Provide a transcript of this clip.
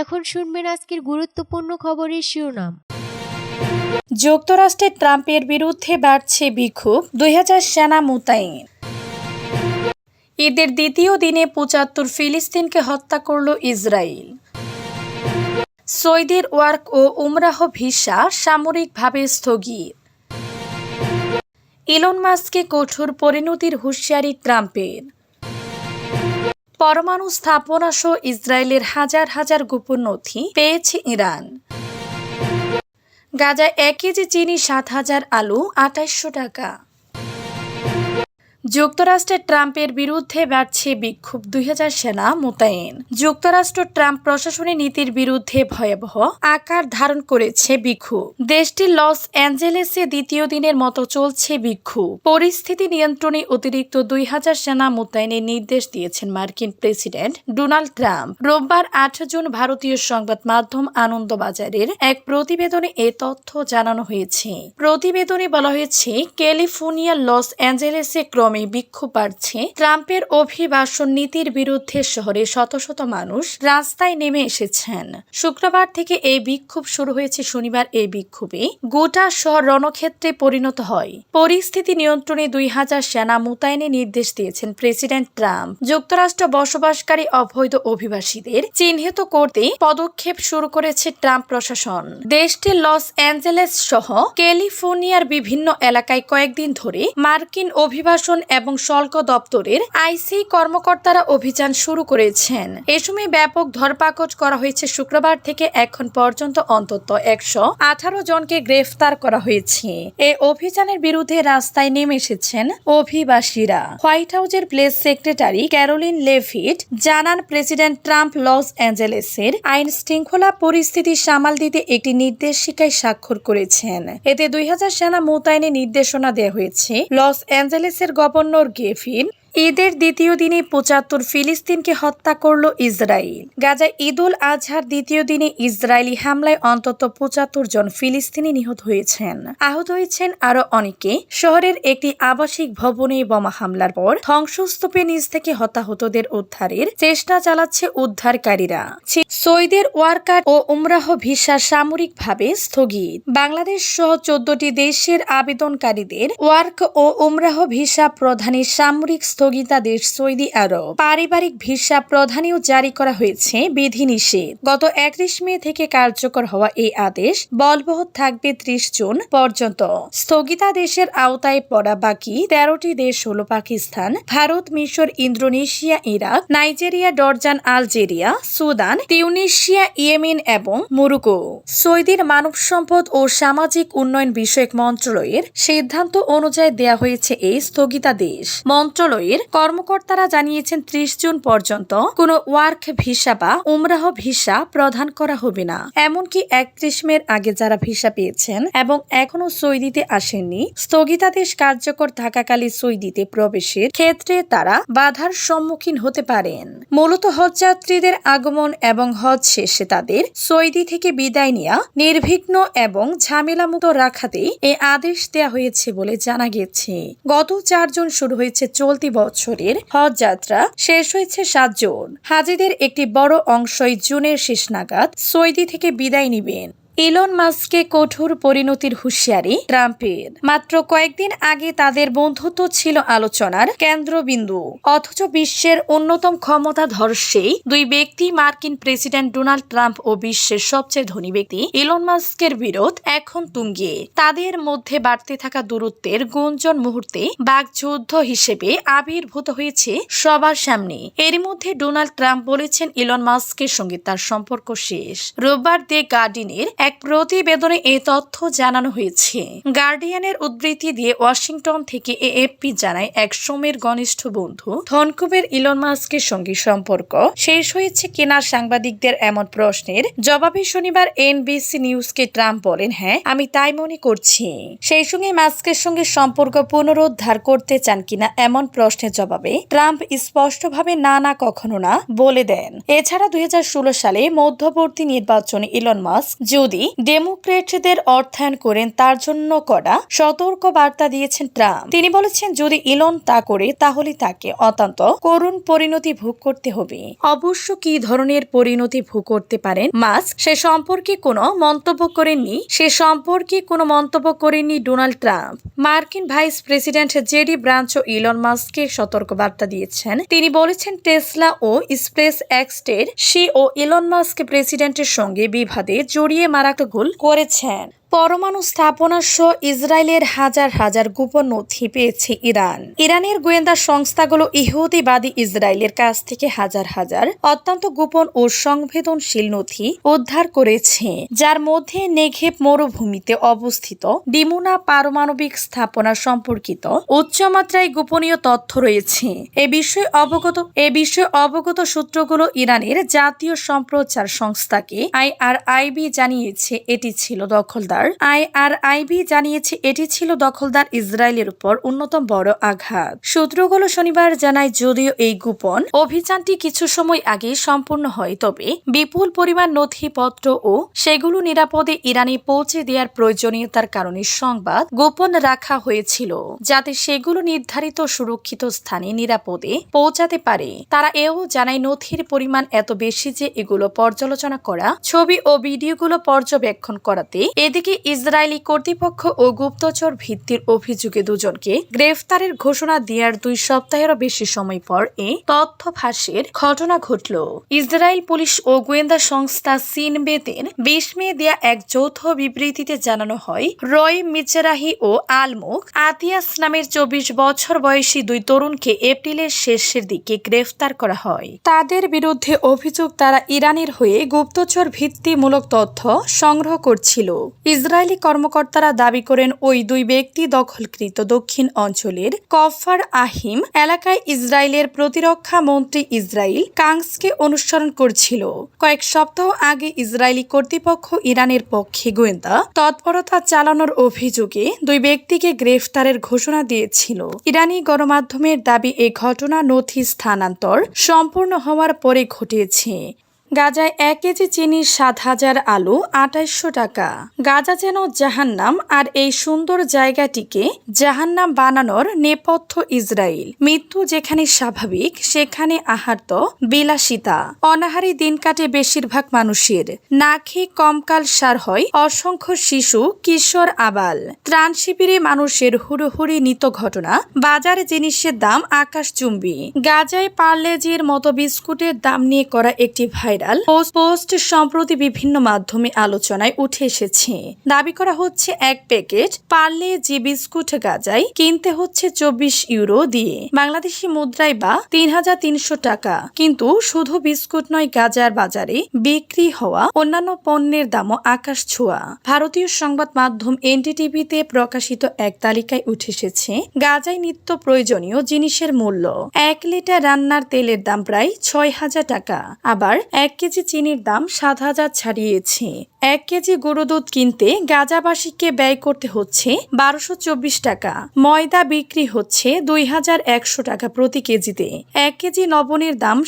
এখন শুনবেন আজকের গুরুত্বপূর্ণ খবরের শিরোনাম। যুক্তরাষ্ট্রে ট্রাম্পের বিরুদ্ধে বাড়ছে বিক্ষোভ, দুই হাজার সেনা মোতায়েন। ঈদের দ্বিতীয় দিনে পঁচাত্তর ফিলিস্তিনকে হত্যা করল ইসরায়েল। সৌদির ওয়ার্ক ও উমরাহ ভিসা সামরিকভাবে স্থগিত। ইলন মাস্ককে কঠোর পরিণতির হুঁশিয়ারি ট্রাম্পের। পরমাণু স্থাপনা সহ ইসরায়েলের হাজার হাজার গোপন নথি পেয়েছে ইরান। গাজায় এক কেজি চিনি সাত হাজার আলু আঠাইশশো টাকা। যুক্তরাষ্ট্রের ট্রাম্পের বিরুদ্ধে বাড়ছে বিক্ষোভ, দুই হাজার সেনা মোতায়েন। যুক্তরাষ্ট্র ট্রাম্প প্রশাসনী নীতির বিরুদ্ধে ভয়াবহ আকার ধারণ করেছে বিক্ষোভ। দেশটির লস অ্যাঞ্জেলেসে দ্বিতীয় দিনের মতো চলছে বিক্ষোভ। পরিস্থিতি নিয়ন্ত্রণে অতিরিক্ত দুই হাজার সেনা মোতায়েনের নির্দেশ দিয়েছেন মার্কিন প্রেসিডেন্ট ডোনাল্ড ট্রাম্প। রোববার আট জুন ভারতীয় সংবাদ মাধ্যম আনন্দবাজারের এক প্রতিবেদনে এ তথ্য জানানো হয়েছে। প্রতিবেদনে বলা হয়েছে, ক্যালিফোর্নিয়ার লস অ্যাঞ্জেলেসে ক্রমে বিক্ষোভ বাড়ছে। ট্রাম্পের অভিবাসন নীতির বিরুদ্ধে শহরে শত শত মানুষ রাস্তায় নেমে এসেছেন। শুক্রবার থেকে এই বিক্ষোভ শুরু হয়েছে শনিবার এই বিক্ষোভে। গোটা শহর রণক্ষেত্রে পরিণত হয়। পরিস্থিতি নিয়ন্ত্রণে দুই হাজার সেনা মোতায়েনের নির্দেশ দিয়েছেন প্রেসিডেন্ট ট্রাম্প। যুক্তরাষ্ট্র বসবাসকারী অবৈধ অভিবাসীদের চিহ্নিত করতে পদক্ষেপ শুরু করেছে ট্রাম্প প্রশাসন। দেশটির লস অ্যাঞ্জেলেস সহ ক্যালিফোর্নিয়ার বিভিন্ন এলাকায় কয়েকদিন ধরে মার্কিন অভিবাসন এবং শুল্ক দপ্তরের আইসি কর্মকর্তারা অভিযান শুরু করেছেন। এ সময় ব্যাপক ধরপাকড় করা হয়েছে শুক্রবার থেকে এখন পর্যন্ত অন্তত একশো আঠারো জনকে গ্রেফতার করা হয়েছে। এ অভিযানের বিরুদ্ধে রাস্তায় নেমে এসেছেন অভিবাসীরা। হোয়াইট হাউসের প্লেস সেক্রেটারি ক্যারোলিন লেভিট জানান, প্রেসিডেন্ট ট্রাম্প লস অ্যাঞ্জেলেসের আইন শৃঙ্খলা পরিস্থিতি সামাল দিতে একটি নির্দেশিকায় স্বাক্ষর করেছেন। এতে দুই হাজার সেনা মোতায়েনের নির্দেশনা দেওয়া হয়েছে। লস অ্যাঞ্জেলেসের গভর্নর গেভিন ঈদের দ্বিতীয় দিনে পঁচাত্তর ফিলিস্তিনকে হত্যা করল ইসরায়েল। গাজায় ঈদুল আজহার দ্বিতীয় দিনে ইসরায়েলি হামলায় অন্তত পঁচাত্তর জন ফিলিস্তিনি নিহত হয়েছেন। আহত হয়েছেন আরও অনেকে। শহরের একটি আবাসিক ভবনে বোমা হামলার পর ধ্বংসস্তূপের নিজ থেকে হতাহতদের উদ্ধারের চেষ্টা চালাচ্ছে উদ্ধারকারীরা। সৌদির ওয়ার্কার ও উমরাহ ভিসা সামরিকভাবে স্থগিত। বাংলাদেশ সহ চোদ্দটি দেশের আবেদনকারীদের ওয়ার্ক ও উমরাহ ভিসা প্রধানের সামরিক স্থগিতাদেশ সৌদি আরব। পারিবারিক ভিসা প্রধানেও জারি করা হয়েছে বিধিনিষেধ। গত একত্রিশ মে থেকে কার্যকর হওয়া এই আদেশ বলবৎ থাকবে ত্রিশ জুন পর্যন্ত। স্থগিতাদেশের আওতায় পড়া বাকি তেরোটি দেশ হল পাকিস্তান, ভারত, মিশর, Indonesia, Iraq, Nigeria, Jordan, Algeria, Sudan, Tunisia, Yemen এবং মুরুকো। সৌদির মানব সম্পদ ও সামাজিক উন্নয়ন বিষয়ক মন্ত্রণালয়ের সিদ্ধান্ত অনুযায়ী দেয়া হয়েছে এই স্থগিতাদেশ। মন্ত্রণালয়ের কর্মকর্তারা জানিয়েছেন ত্রিশ জুন পর্যন্ত কোনো ওয়ার্ক ভিসা বা উমরাহ ভিসা প্রদান করা হবে না। এমনকি একত্রিশ মের আগে যারা ভিসা পেয়েছেন এবং এখনও সৌদিতে আসেননি, স্থগিতাদেশ কার্যকর থাকাকালীন সৌদিতে প্রবেশের ক্ষেত্রে তারা বাধার সম্মুখীন হতে পারেন। মূলত হজযাত্রীদের আগমন এবং হজ শেষে তাদের সৌদি থেকে বিদায় নেওয়া, নির্বিঘ্ন এবং ঝামেলামুক্ত রাখাতে এ আদেশ দেয়া হয়েছে বলে জানা গেছে। গত চার জুন শুরু হয়েছে চলতি বছরের হজ যাত্রা শেষ হয়েছে সাত জুন। হাজিদের একটি বড় অংশই জুনের শেষ নাগাদ সৌদি থেকে বিদায় নিবেন। ইলন মাস্ককে কঠোর পরিণতির হুঁশিয়ারি ট্রাম্পের। মাত্র কয়েকদিন আগে তাদের বন্ধুত্ব ছিল আলোচনার কেন্দ্রবিন্দু। অথচ বিশ্বের অন্যতম ক্ষমতাধর সেই দুই ব্যক্তি, মার্কিন প্রেসিডেন্ট ডোনাল্ড ট্রাম্প ও বিশ্বের সবচেয়ে ধনী ব্যক্তি ইলন মাস্কের বিরোধ এখন তুঙ্গে। তাদের মধ্যে বাড়তে থাকা দূরত্বের গুঞ্জন মুহূর্তে বাগযুদ্ধ হিসেবে আবির্ভূত হয়েছে সবার সামনে। এর মধ্যে ডোনাল্ড ট্রাম্প বলেছেন, ইলন মাস্কের সঙ্গে তার সম্পর্ক শেষ। রোববার দে গার্ডিনের এক প্রতিবেদনে এ তথ্য জানানো হয়েছে। গার্ডিয়ানের উদ্ধৃতি দিয়ে ওয়াশিংটন থেকে এএফপি জানায় এক সময়ের ঘনিষ্ঠ বন্ধু, ধনকুবের ইলন মাস্কের সঙ্গে সম্পর্ক। শেষ হয়েছে কেনা সাংবাদিকদের এমন প্রশ্নের। জবাবে শনিবার এনবিসি নিউজকে ট্রাম্প বলেন হ্যাঁ আমি তাই মনে করছি। সেই সঙ্গে মাস্কের সঙ্গে সম্পর্ক পুনরুদ্ধার করতে চান কিনা এমন প্রশ্নের জবাবে ট্রাম্প স্পষ্টভাবে না না কখনো না বলে দেন। এছাড়া দুই হাজার ষোলো সালে মধ্যবর্তী নির্বাচনে ইলন মাস্ক যদি যদি ডেমোক্রেটদের অর্থায়ন করেন, তার জন্য করা সতর্ক বার্তা দিয়েছেন ট্রাম্প। তিনি বলেছেন, যদি ইলন তা করে, তাহলে তাকে অত্যন্ত করুণ পরিণতি ভোগ করতে হবে। অবশ্য কি ধরনের পরিণতি ভোগ করতে পারেন? মাস্ক, সে সম্পর্কে কোনো মন্তব্য করেননি। সে সম্পর্কে কোনো মন্তব্য করেননি ডোনাল্ড ট্রাম্প। মার্কিন ভাইস প্রেসিডেন্ট জেডি ব্রাঞ্চ ও ইলন মাস্ককে সতর্ক বার্তা দিয়েছেন। তিনি বলেছেন, টেসলা ও স্পেস এক্সটের সি ও ইলন মাস্ক প্রেসিডেন্টের সঙ্গে বিবাদে জড়িয়ে মারাত্মক গোল করেছেন। পরমাণু স্থাপনা সহ ইসরায়েলের হাজার হাজার গোপন নথি পেয়েছে ইরান। ইরানের গোয়েন্দা সংস্থাগুলো ইহুদিবাদী ইসরায়েলের কাছ থেকে হাজার হাজার অত্যন্ত গোপন ও সংবেদনশীল নথি উদ্ধার করেছে, যার মধ্যে নেঘেব মরুভূমিতে অবস্থিত ডিমুনা পারমাণবিক স্থাপনা সম্পর্কিত উচ্চমাত্রায় গোপনীয় তথ্য রয়েছে। এ বিষয়ে অবগত, এ বিষয়ে অবগত সূত্রগুলো ইরানের জাতীয় সম্প্রচার সংস্থাকে আইআরআইবি জানিয়েছে, এটি ছিল দখলদার। আইআরআইবি জানিয়েছে, এটি ছিল দখলদার ইসরায়েলের উপর অন্যতম বড় আঘাত। সূত্রগুলো শনিবার জানায়, যদিও এই গোপন অভিযানটি কিছু সময় আগে সম্পূর্ণ হয়, তবে বিপুল পরিমাণ নথিপত্র ও সেগুলো নিরাপদে ইরানে পৌঁছে দেওয়ার প্রয়োজনীয়তার কারণে সংবাদ গোপন রাখা হয়েছিল, যাতে সেগুলো নির্ধারিত সুরক্ষিত স্থানে নিরাপদে পৌঁছাতে পারে। তারা এও জানায়, নথির পরিমাণ এত বেশি যে এগুলো পর্যালোচনা করা, ছবি ও ভিডিওগুলো পর্যবেক্ষণ করাতে এদিকে ইসরায়েলি কর্তৃপক্ষ ও গুপ্তচর ভিত্তির অভিযোগে দুজনকে গ্রেফতারের ঘোষণা দেওয়ার দুই সপ্তাহেরও বেশি সময় পর এ তথ্য ফাঁসের ঘটনা ঘটল। ইসরায়েল পুলিশ ও গোয়েন্দা সংস্থা সিনবেদের বিশ মে দেয়া এক যৌথ বিবৃতিতে জানানো হয়, রয় মিচেরাহি ও আলমুক আতিয়াস নামের চব্বিশ বছর বয়সী দুই তরুণকে এপ্রিলের শেষের দিকে গ্রেফতার করা হয়। তাদের বিরুদ্ধে অভিযোগ তারা ইরানের হয়ে গুপ্তচর ভিত্তিমূলক তথ্য সংগ্রহ করছিল। ইসরায়েলি কর্মকর্তারা দাবি করেন ওই দুই ব্যক্তি দখলকৃত দক্ষিণ অঞ্চলের কফার আহিম এলাকায় ইসরায়েলের প্রতিরক্ষা মন্ত্রী ইসরায়েল কাংসকে অনুসরণ করছিল। কয়েক সপ্তাহ আগে ইসরায়েলি কর্তৃপক্ষ ইরানের পক্ষে গোয়েন্দা তৎপরতা চালানোর অভিযোগে দুই ব্যক্তিকে গ্রেফতারের ঘোষণা দিয়েছিল। ইরানি গণমাধ্যমের দাবি এ ঘটনা নথি স্থানান্তর সম্পূর্ণ হওয়ার পরে ঘটিয়েছে গাজায় এক কেজি চিনি সাত হাজার আলু আঠাইশশো টাকা। গাজা যেন জাহান্নাম আর এই সুন্দর জায়গাটিকে জাহান্নাম বানানোর নেপথ্য ইসরায়েল মৃত্যু যেখানে স্বাভাবিক, সেখানে আহার্ত বিলাসিতা। অনাহারি দিন কাটে বেশিরভাগ মানুষের। না খেয়ে কমকাল সার হয় অসংখ্য শিশু, কিশোর, আবাল। ত্রাণ শিবিরে মানুষের হুড়োহুড়ি নিত ঘটনা, বাজার জিনিসের দাম আকাশচুম্বী। গাজায় পার্লেজির মতো বিস্কুটের দাম নিয়ে করা একটি ভাইরাল পোস্ট সম্প্রতি বিভিন্ন মাধ্যমে আলোচনায় উঠে এসেছে। দাবি করা হচ্ছে, এক প্যাকেট পার্লে জি বিস্কুট গাজায় কিনতে হচ্ছে চব্বিশ ইউরো দিয়ে। বাংলাদেশি মুদ্রায় বা তিন হাজার তিনশো টাকা। কিন্তু শুধু বিস্কুট নয়, গাজার বাজারে বিক্রি হওয়া অন্যান্য পণ্যের দামও আকাশ ছোঁয়া। ভারতীয় সংবাদ মাধ্যম এনডিটিভিতে প্রকাশিত এক তালিকায় উঠে এসেছে, গাজায় নিত্য প্রয়োজনীয় জিনিসের মূল্য। এক লিটার রান্নার তেলের দাম প্রায় ছয় হাজার টাকা। আবার এক কেজি চিনির দাম সাত হাজার ছাড়িয়েছে। এক কেজি গরু দুধ কিনতে গাজাবাসীকে ব্যয় করতে হচ্ছে বারোশো চব্বিশ টাকা। ময়দা বিক্রি হচ্ছে দুই হাজার একশো টাকা প্রতি কেজিতে। এক কেজি লবণের দাম